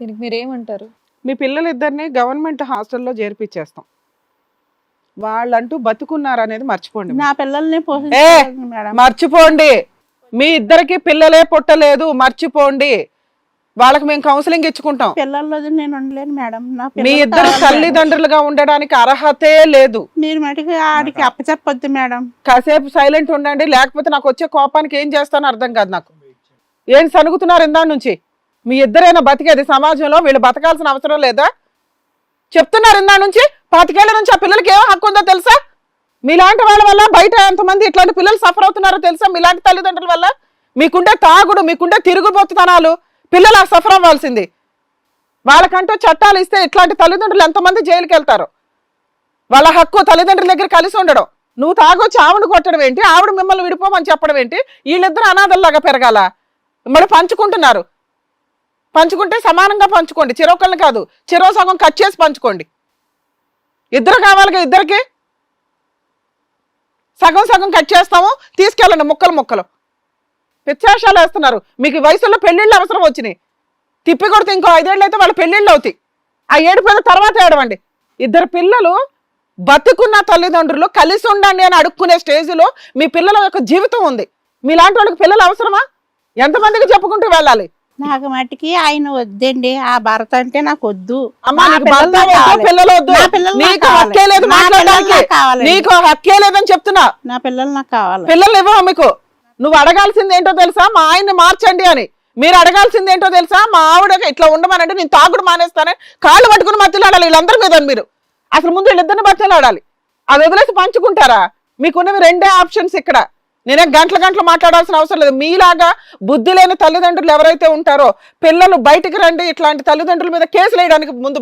దీనికి మీరేమంటారు? మీ పిల్లలిద్దరిని గవర్నమెంట్ హాస్టల్లో చేర్పించేస్తాం. వాళ్ళంటూ బతుకున్నారు అనేది మర్చిపోండి నా పిల్లల్ని మేడం. మర్చిపోండి. మీ ఇద్దరికి పిల్లలే పుట్టలేదు మర్చిపోండి. వాళ్ళకి మేము కౌన్సిలింగ్ ఇచ్చుకుంటాం. పిల్లల్లో నేను ఉండలేను మేడం. నా మీ పిల్లలు ఇద్దరు కావాలి. తల్లిదండ్రులుగా ఉండడానికి అర్హతే లేదు. మీరు మటుకు ఆడికి అప్పచెప్పొద్దు మేడం. కాసేపు సైలెంట్ ఉండండి లేకపోతే నాకు వచ్చే కోపానికి ఏం చేస్తానో అర్థం కాదు నాకు. ఏం సనుగుతున్నారు ఇందా నుంచి? మీ ఇద్దరైనా బతికేది సమాజంలో? వీళ్ళు బతకాల్సిన అవసరం లేదా? చెప్తున్నారు ఇందా నుంచి? పాతికేళ్ళ నుంచి ఆ పిల్లలకి ఏం హక్కు ఉందో తెలుసా? మీలాంటి వాళ్ళ వల్ల బయట ఎంతమంది ఇట్లాంటి పిల్లలు సఫర్ అవుతున్నారో తెలుసా? మీలాంటి తల్లిదండ్రుల వల్ల? మీకుండే తాగుడు మీకుండే తిరుగుబోతుతనాలు పిల్లలు ఆ సఫర్ అవ్వాల్సింది. వాళ్ళకంటూ చట్టాలు ఇస్తే ఇట్లాంటి తల్లిదండ్రులు ఎంతమంది జైలుకి వెళ్తారు? వాళ్ళ హక్కు తల్లిదండ్రుల దగ్గర కలిసి ఉండడం. నువ్వు తాగొచ్చి ఆవిడ కొట్టడం ఏంటి? ఆవిడ మిమ్మల్ని విడిపోమని చెప్పడం ఏంటి? వీళ్ళిద్దరు అనాథల్లాగా పెరగాల? మరి పంచుకుంటున్నారు. పంచుకుంటే సమానంగా పంచుకోండి. చిరొకళ్ళని కాదు. చిరో సగం కట్ చేసి పంచుకోండి. ఇద్దరు కావాలిగా ఇద్దరికి? సగం సగం కట్ చేస్తాము. తీసుకెళ్ళండి ముక్కలు ముక్కలు. పిచ్చాశాలు వేస్తున్నారు. మీకు వయసులో పెళ్ళిళ్ళు అవసరం వచ్చినాయి. తిప్పి కొడితే ఇంకో ఐదేళ్ళు అయితే వాళ్ళ పెళ్ళిళ్ళు అవుతాయి. ఆ ఏడు పిల్లల తర్వాత ఏడవండి. ఇద్దరు పిల్లలు బతుకున్న తల్లిదండ్రులు కలిసి ఉండండి అని అడుక్కునే స్టేజ్లో మీ పిల్లల యొక్క జీవితం ఉంది. మీలాంటి వాళ్ళకి పిల్లలు అవసరమా? ఎంతమందికి చెప్పుకుంటూ వెళ్ళాలి? నాకు మటుకి ఆయన వద్దండి. ఆ భర్త అంటే నాకు వద్దు అమ్మా నీకు పిల్లలు భర్త వద్దు. పిల్లలు వద్దు. నా పిల్లలు నాకు నీకు కావాలి. హక్కే లేదు నా పిల్లలు మాట్లాడడానికి. నాకు కావాలండి. నీకు హక్కే లేదని చెప్తున్నా. నా పిల్లలు నాకు కావాలి. పిల్లలు ఇవ్వవు మీకు? నువ్వు అడగాల్సింది ఏంటో తెలుసా? మా ఆయన్ని మార్చండి అని. మీరు అడగాల్సింది ఏంటో తెలుసా? మా ఆవిడ ఇట్లా ఉండమనంటే నేను తాగుడు మానేస్తానని కాళ్ళు పట్టుకుని మధ్యలాడాలి వీళ్ళందరి మీద మీరు. అసలు ముందు వీళ్ళిద్దరిని మధ్యలాడాలి అది వదిలేసి పంచుకుంటారా? మీకున్నవి రెండే ఆప్షన్స్ ఇక్కడ. నేనే గంటల గంటలు మాట్లాడాల్సిన అవసరం లేదు. మీలాగా బుద్ధి లేని తల్లిదండ్రులు ఎవరైతే ఉంటారో పిల్లలు బయటికి రండి ఇట్లాంటి తల్లిదండ్రుల మీద కేసులు వేయడానికి ముందు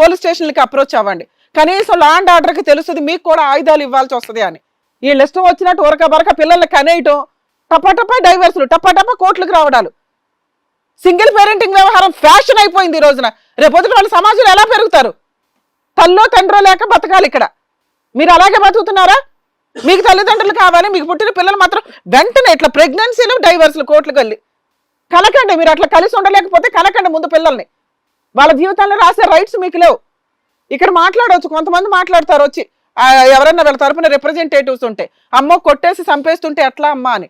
పోలీస్ స్టేషన్లకి అప్రోచ్ అవ్వండి. కనీసం లాండ్ ఆర్డర్కి తెలుస్తుంది మీకు కూడా ఆయుధాలు ఇవ్వాల్సి వస్తుంది అని. వీళ్ళు ఇష్టం వచ్చినట్టు ఉరక బరక పిల్లల్ని కనేయటం టపాటపా డైవర్సులు టపాటప్ప కోట్లకు రావడాలు. సింగిల్ పేరెంటింగ్ వ్యవహారం ఫ్యాషన్ అయిపోయింది ఈ రోజున. రేపొద్దున వాళ్ళు సమాజంలో ఎలా పెరుగుతారు? తల్లో తండ్రో లేక బతకాలి ఇక్కడ. మీరు అలాగే బతుకుతున్నారా? మీకు తల్లిదండ్రులు కావాలి మీకు పుట్టిన పిల్లలు మాత్రం వెంటనే ఇట్లా ప్రెగ్నెన్సీలు డైవర్స్లు కోట్లకు వెళ్ళి కలకండి మీరు అట్లా కలిసి ఉండలేకపోతే కలకండి ముందు పిల్లల్ని. వాళ్ళ జీవితాల్లో రాసే రైట్స్ మీకు లేవు. ఇక్కడ మాట్లాడవచ్చు కొంతమంది మాట్లాడతారు వచ్చి ఎవరన్నా ఎవరైనా వీళ్ళ తరపున రిప్రజెంటేటివ్స్ ఉంటే అమ్మో కొట్టేసి చంపేస్తుంటే ఎట్లా అమ్మా అని.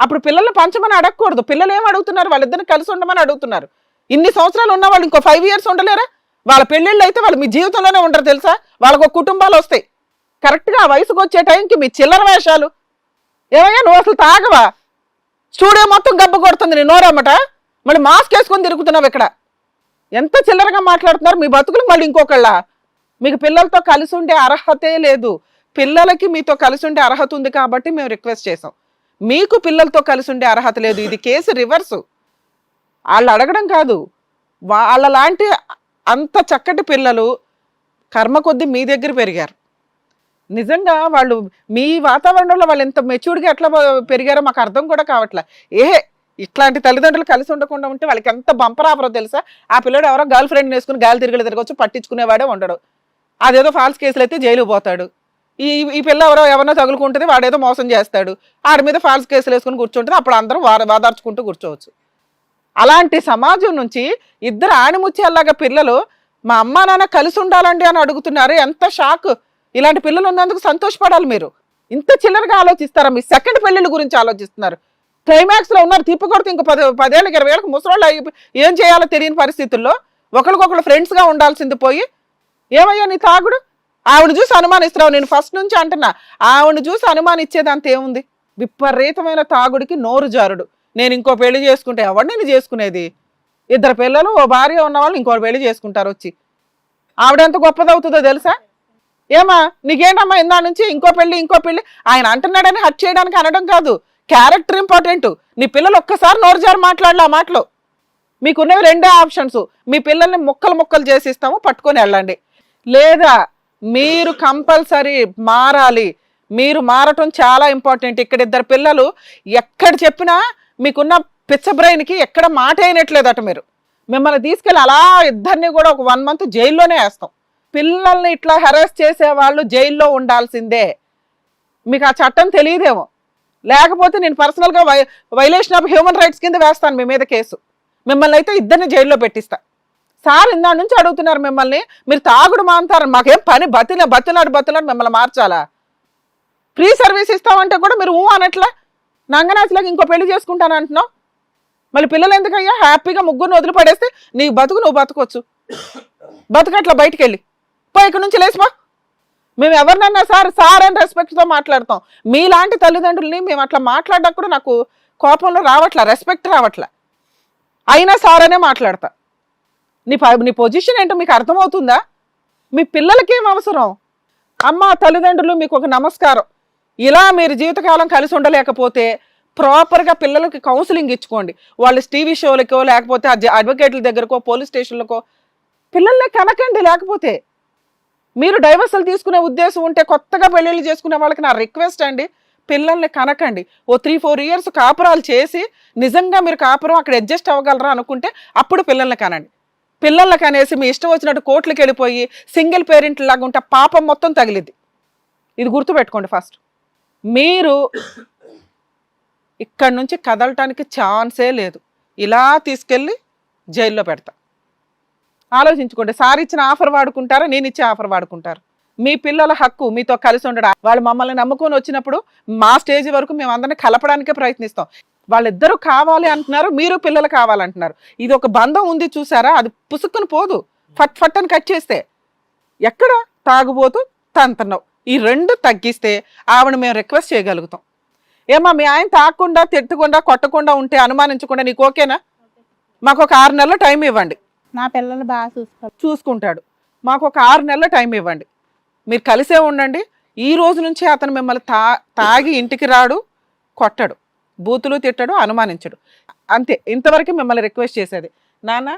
అప్పుడు పిల్లల్ని పంచమని అడగకూడదు. పిల్లలు ఏం అడుగుతున్నారు? వాళ్ళిద్దరిని కలిసి ఉండమని అడుగుతున్నారు. ఇన్ని సంవత్సరాలు ఉన్న వాళ్ళు ఇంకో ఫైవ్ ఇయర్స్ ఉండలేరా? వాళ్ళ పెళ్ళిళ్ళు అయితే వాళ్ళు మీ జీవితంలోనే ఉండరు తెలుసా? వాళ్ళకు ఒక కుటుంబాలు వస్తాయి. కరెక్ట్గా వయసుకు వచ్చే టైంకి మీ చిల్లర వేషాలు. ఏమయ్యా నువ్వు అసలు తాగవా? స్టూడియో మొత్తం గబ్బ కొడుతుంది నీ నోరమ్మట. మళ్ళీ మాస్క్ వేసుకొని తిరుగుతున్నావు ఇక్కడ. ఎంత చిల్లరగా మాట్లాడుతున్నారు మీ బతుకులు మళ్ళీ ఇంకొకళ్ళ? మీకు పిల్లలతో కలిసి ఉండే అర్హతే లేదు. పిల్లలకి మీతో కలిసి ఉండే అర్హత ఉంది కాబట్టి మేము రిక్వెస్ట్ చేసాం మీకు పిల్లలతో కలిసి ఉండే అర్హత లేదు. ఇది కేసు రివర్సు. వాళ్ళు అడగడం కాదు. వాళ్ళ లాంటి అంత చక్కటి పిల్లలు కర్మ కొద్దీ మీ దగ్గర పెరిగారు. నిజంగా వాళ్ళు మీ వాతావరణంలో వాళ్ళు ఎంత మెచ్యూర్డ్గా ఎట్లా పెరిగారో మాకు అర్థం కూడా కావట్లే. ఏ ఇట్లాంటి తల్లిదండ్రులు కలిసి ఉండకుండా ఉంటే వాళ్ళకి ఎంత బంపరాపరో తెలుసా? ఆ పిల్లడు ఎవరో గర్ల్ ఫ్రెండ్ వేసుకుని గాలి తిరిగి తిరగచ్చు పట్టించుకునేవాడే ఉండడు. అదేదో ఫాల్స్ కేసులు అయితే జైలు పోతాడు. ఈ ఈ పిల్ల ఎవరో ఎవరినో తగులుకుంటుంది వాడేదో మోసం చేస్తాడు. ఆడి మీద ఫాల్స్ కేసులు వేసుకుని కూర్చుంటుంది అప్పుడు అందరూ వాదార్చుకుంటూ కూర్చోవచ్చు. అలాంటి సమాజం నుంచి ఇద్దరు ఆణిముత్యాల్లాగా పిల్లలు మా అమ్మా నాన్న కలిసి ఉండాలండి అని అడుగుతున్నారు. ఎంత షాక్ ఇలాంటి పిల్లలు ఉన్నందుకు సంతోషపడాలి మీరు. ఇంత చిల్లరగా ఆలోచిస్తారా? మీ సెకండ్ పెళ్ళిళ్ళ గురించి ఆలోచిస్తున్నారు. క్లైమాక్స్లో ఉన్నారు తిప్పి కొడితే ఇంకో పది పదేళ్ళకి ఇరవై ఏళ్ళకి ముసలోళ్ళు అయ్యి ఏం చేయాలో తెలియని పరిస్థితుల్లో ఒకరికొకరు ఫ్రెండ్స్గా ఉండాల్సింది పోయి ఏమయ్యా నీ తాగుడు? ఆవిడ చూసి అనుమానిస్తున్నావు నేను ఫస్ట్ నుంచి అంటున్నా. ఆవిడ చూసి అనుమానిచ్చేది అంత ఏముంది? విపరీతమైన తాగుడికి నోరు జారుడు. నేను ఇంకో పెళ్ళి చేసుకుంటే ఎవరు నేను చేసుకునేది? ఇద్దరు పిల్లలు ఓ భార్య ఉన్న వాళ్ళు ఇంకో పెళ్ళి చేసుకుంటారు వచ్చి. ఆవిడ ఎంత గొప్పదవుతుందో తెలుసా? ఏమా నీకేంటమ్మా ఇందా నుంచి ఇంకో పెళ్ళి ఇంకో పెళ్ళి ఆయన అంటున్నాడని హట్ చేయడానికి అనడం కాదు. Character important. నీ పిల్లలు ఒక్కసారి నోరుజారు మాట్లాడలే ఆ మాటలో. మీకున్నవి రెండే ఆప్షన్స్. మీ పిల్లల్ని ముక్కలు ముక్కలు చేసి ఇస్తాము పట్టుకొని వెళ్ళండి. లేదా మీరు కంపల్సరీ మారాలి. మీరు మారటం చాలా ఇంపార్టెంట్. ఇక్కడ ఇద్దరు పిల్లలు ఎక్కడ చెప్పినా మీకున్న పిచ్చ బ్రెయిన్కి ఎక్కడ మాట అయినట్లేదట మీరు. మిమ్మల్ని తీసుకెళ్ళి అలా ఇద్దరిని కూడా ఒక వన్ మంత్ జైల్లోనే వేస్తాం. పిల్లల్ని ఇట్లా హెరాస్ చేసే వాళ్ళు జైల్లో ఉండాల్సిందే. మీకు ఆ చట్టం తెలియదేమో. లేకపోతే నేను పర్సనల్గా వై వైలేషన్ ఆఫ్ హ్యూమన్ రైట్స్ కింద వేస్తాను మీ మీద కేసు. మిమ్మల్ని అయితే ఇద్దరిని జైల్లో పెట్టిస్తా. సార్ ఇందా నుంచి అడుగుతున్నారు మిమ్మల్ని మీరు తాగుడు మాంతారు మాకేం పని బతిల బతిలాడు బతిలాడు మిమ్మల్ని మార్చాలా? ఫ్రీ సర్వీస్ ఇస్తామంటే కూడా మీరు ఊ అనట్లా? నంగనాచిలాగా ఇంకో పెళ్ళి చేసుకుంటాను అంటున్నావు? మళ్ళీ పిల్లలు ఎందుకయ్యా? హ్యాపీగా ముగ్గురిని వదిలిపడేస్తే నీ బతుకు నువ్వు బతకొచ్చు. బతుకట్లా బయటికి వెళ్ళి పో ఇక్కడ నుంచి లేచిపో. మేము ఎవరినన్నా సార్ సార్ అని రెస్పెక్ట్తో మాట్లాడతాం. మీలాంటి తల్లిదండ్రుల్ని మేము అట్లా మాట్లాడడం కూడా నాకు కోపంలో రావట్లా రెస్పెక్ట్ రావట్లా. అయినా సార్ అనే మాట్లాడతా. నీ ప- నీ పొజిషన్ ఏంటో మీకు అర్థమవుతుందా? మీ పిల్లలకి ఏం అవసరం? అమ్మ తల్లిదండ్రులు మీకు ఒక నమస్కారం. ఇలా మీరు జీవితకాలం కలిసి ఉండలేకపోతే ప్రాపర్గా పిల్లలకి కౌన్సిలింగ్ ఇచ్చుకోండి. వాళ్ళు టీవీ షోలకో లేకపోతే అడ్వకేట్ల దగ్గరకో పోలీస్ స్టేషన్లకో పిల్లల్ని కనకండి లేకపోతే. మీరు డైవర్సల్ తీసుకునే ఉద్దేశం ఉంటే కొత్తగా పెళ్ళిళ్ళు చేసుకునే వాళ్ళకి నా రిక్వెస్ట్ అండి. పిల్లల్ని కనకండి. ఓ త్రీ ఫోర్ ఇయర్స్ కాపురాలు చేసి నిజంగా మీరు కాపురం అక్కడ అడ్జస్ట్ అవ్వగలరా అనుకుంటే అప్పుడు పిల్లల్ని కనండి. పిల్లల్ని కనేసి మీ ఇష్టం వచ్చినట్టు కోట్లకి వెళ్ళిపోయి సింగిల్ పేరెంట్ లాగా ఉంటే పాపం మొత్తం తగిలిద్ది. ఇది గుర్తుపెట్టుకోండి ఫస్ట్ మీరు ఇక్కడ నుంచి కదలటానికి ఛాన్సే లేదు. ఇలా తీసుకెళ్ళి జైల్లో పెడతా. ఆలోచించుకోండి. సార్ ఇచ్చిన ఆఫర్ వాడుకుంటారా? నేను ఇచ్చే ఆఫర్ వాడుకుంటారు. మీ పిల్లల హక్కు మీతో కలిసి ఉండడం? వాళ్ళు మమ్మల్ని నమ్ముకొని వచ్చినప్పుడు మా స్టేజ్ వరకు మేము అందరిని కలపడానికే ప్రయత్నిస్తాం. వాళ్ళిద్దరూ కావాలి అంటున్నారు మీరు పిల్లలు కావాలంటున్నారు. ఇది ఒక బంధం ఉంది చూసారా? అది పుసుక్కుని పోదు. ఫట్ ఫట్ అని కట్ చేస్తే. ఎక్కడ? తాగుబోతూ తంతన్నావు ఈ రెండు తగ్గిస్తే ఆవిడ మేము రిక్వెస్ట్ చేయగలుగుతాం. ఏమా మీ ఆయన తాగకుండా తిట్టకుండా కొట్టకుండా ఉంటే అనుమానించకుండా నీకు ఓకేనా? మాకు ఒక ఆరు నెలలు టైం ఇవ్వండి. నా పిల్లలు బాగా చూసుకోవాలి. చూసుకుంటాడు. మాకు ఒక ఆరు నెలల టైం ఇవ్వండి. మీరు కలిసే ఉండండి. ఈ రోజు నుంచి అతను మిమ్మల్ని తా తాగి ఇంటికి రాడు కొట్టడు. బూతులు తిట్టడు అనుమానించడు. అంతే. ఇంతవరకు మిమ్మల్ని రిక్వెస్ట్ చేసేది. నాన్న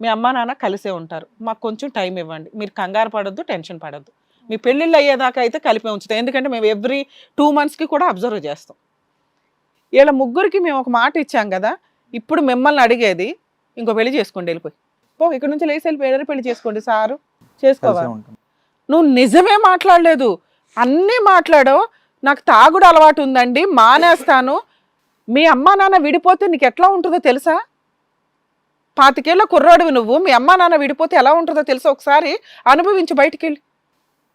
మీ అమ్మ నాన్న కలిసే ఉంటారు. మాకు కొంచెం టైం ఇవ్వండి. మీరు కంగారు పడొద్దు టెన్షన్ పడొద్దు. మీ పెళ్ళిళ్ళు అయ్యేదాకా అయితే కలిపే ఉంచుతాం. ఎందుకంటే మేము ఎవ్రీ టూ మంత్స్కి కూడా అబ్జర్వ్ చేస్తాం. ఇలా ముగ్గురికి మేము ఒక మాట ఇచ్చాం కదా. ఇప్పుడు మిమ్మల్ని అడిగేది ఇంకో పెళ్ళి చేసుకోండి వెళ్ళిపోయి. పో ఇక్కడ నుంచి లేచి వెళ్ళి పెళ్ళి చేసుకోండి సారు. చేసుకోవాలి నువ్వు నిజమే మాట్లాడలేదు. అన్నీ మాట్లాడో నాకు తాగుడు అలవాటు ఉందండి మానేస్తాను. మీ అమ్మా నాన్న విడిపోతే నీకు ఎట్లా ఉంటుందో తెలుసా? పాతికేళ్ళ కుర్రాడివి నువ్వు. మీ అమ్మా నాన్న విడిపోతే ఎలా ఉంటుందో తెలుసా? ఒకసారి అనుభవించి బయటికి వెళ్ళి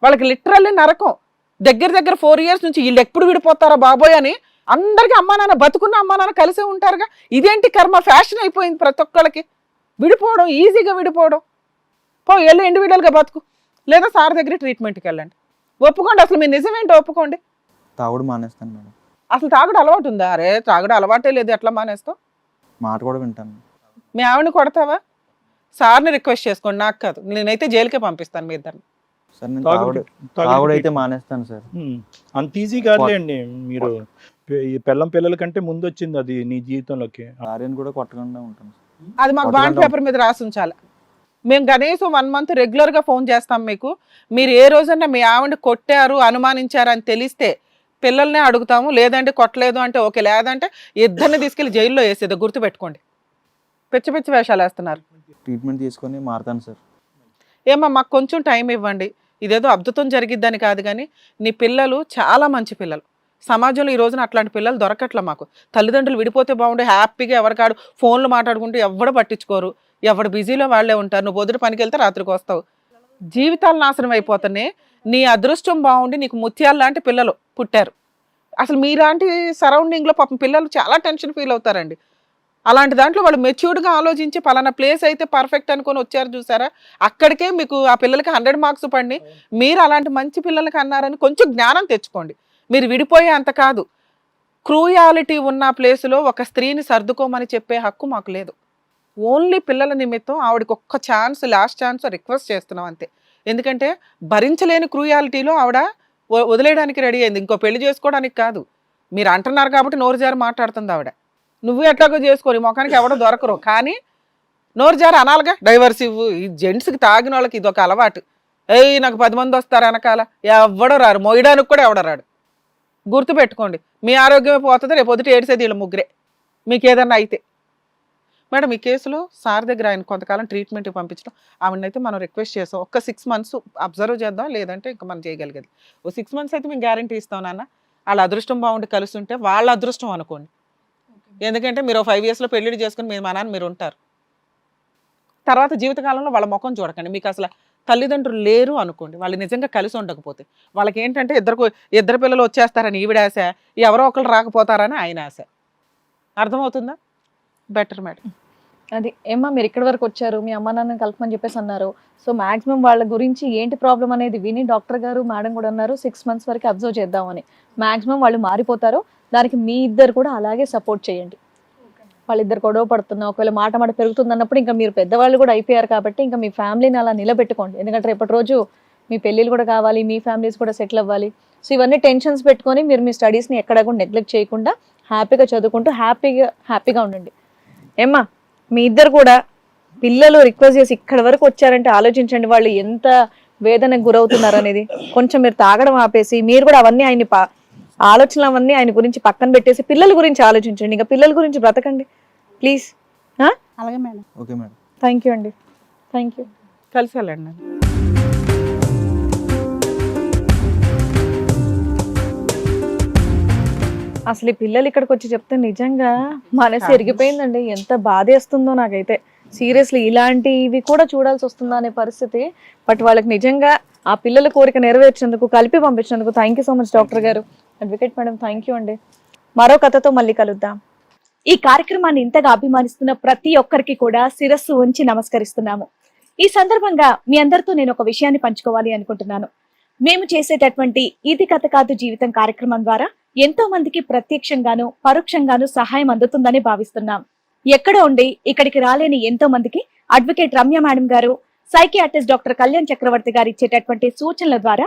వాళ్ళకి లిటరల్లీ నరకం. దగ్గర దగ్గర ఫోర్ ఇయర్స్ నుంచి వీళ్ళు ఎప్పుడు విడిపోతారా బాబోయ్ అని అందరికీ అమ్మా నాన్న బతుకున్న అమ్మా నాన్న కలిసే ఉంటారుగా. ఇదేంటి కర్మ? ఫ్యాషన్ అయిపోయింది ప్రతి ఒక్కళ్ళకి. విడిపోవడం ఈజీగా విడిపోవడం. పో వెళ్ళి ఇండివిజువల్గా బతుకు. లేదా సార్ దగ్గర ట్రీట్మెంట్కి వెళ్ళండి. ఒప్పుకోండి అసలు మీరు నిజమేంటో ఒప్పుకోండి. తాగుడు మానేస్తాను మేడం. అసలు తాగుడు అలవాటు ఉందా? అరే తాగుడు అలవాటే లేదు ఎట్లా మానేస్తావు? మాట కూడా వింటాను. మీ ఆవిడని కొడతావా? సార్ని రిక్వెస్ట్ చేసుకోండి నాకు కాదు. నేనైతే జైలుకే పంపిస్తాను మీ ఇద్దరిని. సార్ నేను తాగుడు తాగుడు తాగుడు అయితే మానేస్తాను సార్. అంత ఈజీ కాదులేండి మీరు. ఈ పిల్లం పిల్లల కంటే ముందు వచ్చింది అది నీ జీవితంలోకి. భార్యను కూడా కొట్టకుండా ఉంటాను. అది మాకు బాండ్ పేపర్ మీద రాసి ఉంచాలి. మేము కనీసం వన్ మంత్ రెగ్యులర్గా ఫోన్ చేస్తాం మీకు. మీరు ఏ రోజన్నా మీ ఆవిడ కొట్టారు అనుమానించారు అని తెలిస్తే పిల్లల్నే అడుగుతాము. లేదంటే కొట్టలేదు అంటే ఓకే లేదంటే ఇద్దరిని తీసుకెళ్ళి జైల్లో వేసేది. గుర్తుపెట్టుకోండి. పిచ్చి పిచ్చి వేషాలు వేస్తున్నారు. ట్రీట్మెంట్ తీసుకొని మారుతాను సార్. ఏమో మాకు కొంచెం టైం ఇవ్వండి. ఇదేదో అద్భుతం జరిగిద్దని కాదు కానీ నీ పిల్లలు చాలా మంచి పిల్లలు. సమాజంలో ఈ రోజున అట్లాంటి పిల్లలు దొరకట్లా మాకు. తల్లిదండ్రులు విడిపోతే బాగుండే హ్యాపీగా ఎవరికాడు ఫోన్లు మాట్లాడుకుంటూ ఎవడు పట్టించుకోరు. ఎవడు బిజీలో వాళ్ళే ఉంటారు. నువ్వు పొద్దుట పనికి వెళ్తే రాత్రికి వస్తావు. జీవితాలు నాశనం అయిపోతున్నాయి. నీ అదృష్టం బాగుండి నీకు ముత్యాలు లాంటి పిల్లలు పుట్టారు. అసలు మీలాంటి సరౌండింగ్లో పాపం పిల్లలు చాలా టెన్షన్ ఫీల్ అవుతారండి. అలాంటి దాంట్లో వాళ్ళు మెచ్యూర్డ్గా ఆలోచించి పలానా ప్లేస్ అయితే పర్ఫెక్ట్ అనుకొని వచ్చారు చూసారా? అక్కడికే మీకు ఆ పిల్లలకి హండ్రెడ్ మార్క్స్ పడి మీరు అలాంటి మంచి పిల్లలకి అన్నారని కొంచెం జ్ఞానం తెచ్చుకోండి. మీరు విడిపోయే అంత కాదు. క్రూయాలిటీ ఉన్న ప్లేసులో ఒక స్త్రీని సర్దుకోమని చెప్పే హక్కు మాకు లేదు. ఓన్లీ పిల్లల నిమిత్తం ఆవిడకి ఒక్క ఛాన్స్ లాస్ట్ ఛాన్స్ రిక్వెస్ట్ చేస్తున్నాం అంతే. ఎందుకంటే భరించలేని క్రూయాలిటీలో ఆవిడ వదిలేయడానికి రెడీ అయింది. ఇంకో పెళ్ళి చేసుకోవడానికి కాదు. మీరు అంటున్నారు కాబట్టి నోరు జారి మాట్లాడుతుంది ఆవిడ. నువ్వు ఎట్లాగో చేసుకోరు ముఖానికి ఎవడో దొరకరు. కానీ నోరు జారి అనాలిగా డైవర్స్ ఇవ్వు. ఈ జెంట్స్కి తాగిన వాళ్ళకి ఇది ఒక అలవాటు. ఏయ్ నాకు పది మంది వస్తారు వెనకాల. ఎవడో రారు. మోయడానికి కూడా ఎవడో రాడు. గుర్తుపెట్టుకోండి మీ ఆరోగ్యమే పోతుంది రేపు పొద్దుట ఏడిసేది వీళ్ళ ముగ్గురే. మీకు ఏదన్నా అయితే. మేడం ఈ కేసులో సార్ దగ్గర ఆయన కొంతకాలం ట్రీట్మెంట్ పంపించడం ఆవిడనైతే మనం రిక్వెస్ట్ చేస్తాం ఒక్క సిక్స్ మంత్స్ అబ్జర్వ్ చేద్దాం లేదంటే ఇంకా మనం చేయగలిగేది. ఓ సిక్స్ మంత్స్ అయితే మేము గ్యారంటీ ఇస్తాం నాన్న. వాళ్ళ అదృష్టం బాగుండి కలుస్తుంటే వాళ్ళ అదృష్టం అనుకోండి. ఎందుకంటే మీరు ఫైవ్ ఇయర్స్లో పెళ్ళిళ్ళు చేసుకుని మీరు మా నాన్న మీరు ఉంటారు. తర్వాత జీవితకాలంలో వాళ్ళ ముఖం చూడకండి. మీకు అసలు తల్లిదండ్రులు లేరు అనుకోండి వాళ్ళు నిజంగా కలిసి ఉండకపోతే వాళ్ళకి ఏంటంటే ఇద్దరు ఇద్దరు పిల్లలు వచ్చేస్తారని ఈవిడ ఆశ ఎవరో ఒకరు రాకపోతారని ఆయన ఆశ. అర్థమవుతుందా? Better madam. అది ఏమ్మా మీరు ఇక్కడి వరకు వచ్చారు మీ అమ్మ నాన్న కలపమని చెప్పేసి అన్నారు. సో మాక్సిమం వాళ్ళ గురించి ఏంటి ప్రాబ్లం అనేది విని డాక్టర్ గారు మేడం కూడా అన్నారు సిక్స్ మంత్స్ వరకు అబ్జర్వ్ చేద్దామని. మాక్సిమం వాళ్ళు మారిపోతారు దానికి మీ ఇద్దరు కూడా అలాగే సపోర్ట్ చేయండి. వాళ్ళిద్దరు గొడవ పడుతున్నా ఒకవేళ మాట మాట పెరుగుతుంది అన్నప్పుడు ఇంకా మీరు పెద్దవాళ్ళు కూడా అయిపోయారు కాబట్టి ఇంకా మీ ఫ్యామిలీని అలా నిలబెట్టుకోండి. ఎందుకంటే రేపటి రోజు మీ పెళ్ళిళ్ళు కూడా కావాలి మీ ఫ్యామిలీస్ కూడా సెటిల్ అవ్వాలి. సో ఇవన్నీ టెన్షన్స్ పెట్టుకొని మీరు మీ స్టడీస్ని ఎక్కడ కూడా నెగ్లెక్ట్ చేయకుండా హ్యాపీగా చదువుకుంటూ హ్యాపీగా హ్యాపీగా ఉండండి. ఏమ్మా మీ ఇద్దరు కూడా పిల్లలు రిక్వెస్ట్ చేసి ఇక్కడ వరకు వచ్చారంటే ఆలోచించండి వాళ్ళు ఎంత వేదనకు గురవుతున్నారు అనేది. కొంచెం మీరు తాగడం ఆపేసి మీరు కూడా అవన్నీ ఆయన్ని పా ఆలోచనలు అవన్నీ ఆయన గురించి పక్కన పెట్టేసి పిల్లల గురించి ఆలోచించండి. ఇంకా పిల్లల గురించి బ్రతకండి. ప్లీజ్ అలాగే madam. Okay madam. Thank you అండి. థ్యాంక్ యూ కలిసి వెళ్ళండి అసలు ఈ పిల్లలు ఇక్కడికి వచ్చి చెప్తే నిజంగా మనసు ఎరిగిపోయిందండి ఎంత బాధేస్తుందో నాకైతే. సీరియస్లీ ఇలాంటివి కూడా చూడాల్సి వస్తుందా అనే పరిస్థితి. బట్ వాళ్ళకి నిజంగా ఆ పిల్లల కోరిక నెరవేర్చినందుకు కలిపి పంపించినందుకు thank you so much doctor గారు. అడ్వకేట్ మేడం థ్యాంక్ యూ అండి. మరో కథతో మళ్ళీ కలుద్దాం. ఈ కార్యక్రమాన్ని ఇంతగా అభిమానిస్తున్న ప్రతి ఒక్కరికి కూడా శిరస్సు ఉంచి నమస్కరిస్తున్నాము. ఈ సందర్భంగా మీ అందరితో నేను ఒక విషయాన్ని పంచుకోవాలి అనుకుంటున్నాను. మేము చేసేటటువంటి ఇది కథ కాదు జీవితం కార్యక్రమం ద్వారా ఎంతో మందికి ప్రత్యక్షంగాను పరోక్షంగాను సహాయం అందుతుందని భావిస్తున్నాం. ఎక్కడ ఉండి ఇక్కడికి రాలేని ఎంతో మందికి అడ్వకేట్ రమ్య మేడం గారు సైకియాట్రిస్ట్ డాక్టర్ కళ్యాణ్ చక్రవర్తి గారు ఇచ్చేటటువంటి సూచనల ద్వారా